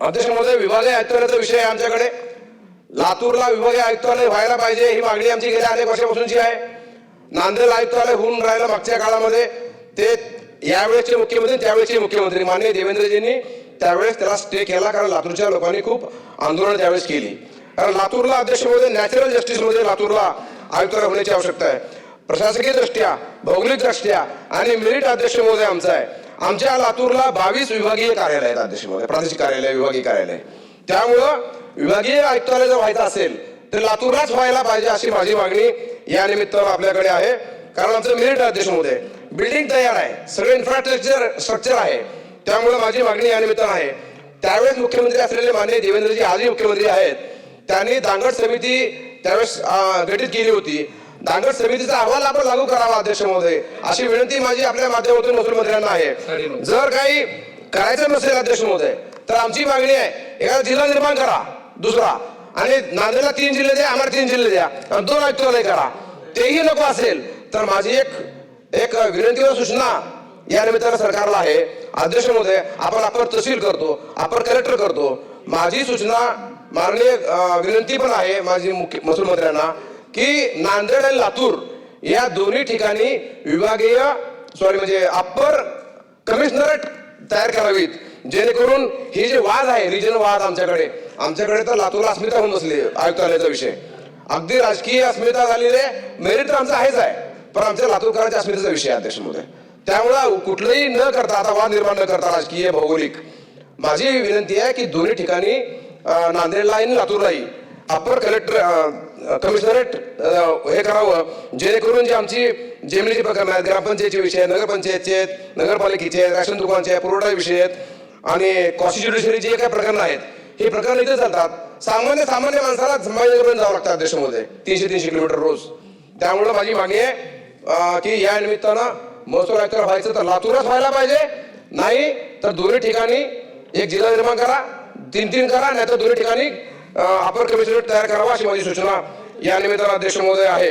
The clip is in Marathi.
अध्यक्ष महोदय विभागीय आयुक्तालयाचा विषय आहे आमच्याकडे. लातूरला विभागीय आयुक्तालय व्हायला पाहिजे ही मागणी आमची गेल्या अनेक वर्षापासूनची आहे. नांदेड आयुक्तालय होऊन राहिलं मागच्या काळामध्ये. ते यावेळेसचे मुख्यमंत्री त्यावेळेसचे मुख्यमंत्री माननीय देवेंद्रजींनी त्यावेळेस त्याला स्टे केला कारण लातूरच्या लोकांनी खूप आंदोलन त्यावेळेस केली. कारण लातूरला अध्यक्ष महोदय नॅचरल जस्टिसमध्ये लातूरला आयुक्तालय होण्याची आवश्यकता आहे. प्रशासकीय दृष्ट्या भौगोलिक दृष्ट्या आणि मेरिट अध्यक्ष महोदय आमचा आहे. आमच्या लातूरला बावीस विभागीय कार्यालय आहेत अध्यक्ष प्रादेशिक कार्यालय विभागीय कार्यालय. त्यामुळं विभागीय आयुक्तालय जर व्हायचं असेल तर लातूरलाच व्हायला पाहिजे अशी माझी मागणी या निमित्त आपल्याकडे आहे. कारण आमचं मेरिट अध्यक्षमध्ये बिल्डिंग तयार आहे सगळं इन्फ्रास्ट्रक्चर स्ट्रक्चर आहे. त्यामुळे माझी मागणी या निमित्तानं आहे. त्यावेळेस मुख्यमंत्री असलेले माननीय देवेंद्रजी आजही मुख्यमंत्री आहेत. त्यांनी दांगड समिती त्यावेळेस गठीत केली होती. दांगड समितीचा अहवाल आपण लागू करावा अध्यक्ष महोदय अशी विनंती माझी आपल्या माध्यमातून महसूल मंत्र्यांना आहे. जर काही करायचं नसेल अध्यक्ष महोदय तर आमची मागणी आहे एखादा जिल्हा निर्माण करा दुसरा. आणि नांदेडला तीन जिल्हे द्या आम्हाला तीन जिल्हे द्या आणि दोन आयुक्तालय करा. तेही नको असेल तर माझी एक एक विनंती व सूचना या निमित्तानं सरकारला आहे. अध्यक्ष महोदय आपण अपर तहसील करतो अपर कलेक्टर करतो. माझी सूचना माननीय विनंती पण आहे माझी मुख्य महसूल मंत्र्यांना. की नांदेड आणि लातूर या दोन्ही ठिकाणी विभागीय सॉरी म्हणजे अप्पर कमिशनरेट तयार करावीत जेणेकरून ही जे वाद आहे रिजन वाद आमच्याकडे आमच्याकडे तर लातूरला अस्मिता होऊन बसली आयुक्तालयाचा विषय. अगदी राजकीय अस्मिता झालेली आहे मेरिट तर आमचं आहेच आहे पण आमच्या लातूरकरांच्या अस्मितेचा विषय आहे अध्यक्ष महोदय त्यामुळं कुठलंही न करता आता वाद निर्माण न करता राजकीय भौगोलिक माझी विनंती आहे की दोन्ही ठिकाणी नांदेडला आणि लातूरलाही अप्पर कलेक्टर कमिशनरेट हे करावं. जेणेकरून जी आमची जेमिनीची प्रकरण आहेत ग्रामपंचायतचे विषय आहेत नगरपंचायतचे आहेत नगरपालिकेचे आहेत राशन दुकानचे आहेत पुरवठा विषय आहेत आणि कॉन्स्टिट्युशनरी जे काही प्रकरण आहेत हे प्रकरण इथे चालतात. सामान्य सामान्य माणसाला संभाजीनगरपर्यंत जावं लागतात देशामध्ये तीनशे तीनशे किलोमीटर रोज. त्यामुळं माझी मागणी आहे की या निमित्तानं महसूल आयुक्त व्हायचं तर लातूरच व्हायला पाहिजे नाही तर दोन्ही ठिकाणी एक जिल्हा निर्माण करा तीन तीन करा नाही तर दोन्ही ठिकाणी अपर कमिशनरेट तयार करावा अशी माझी सूचना या निमित्तानं अध्यक्ष महोदय आहे.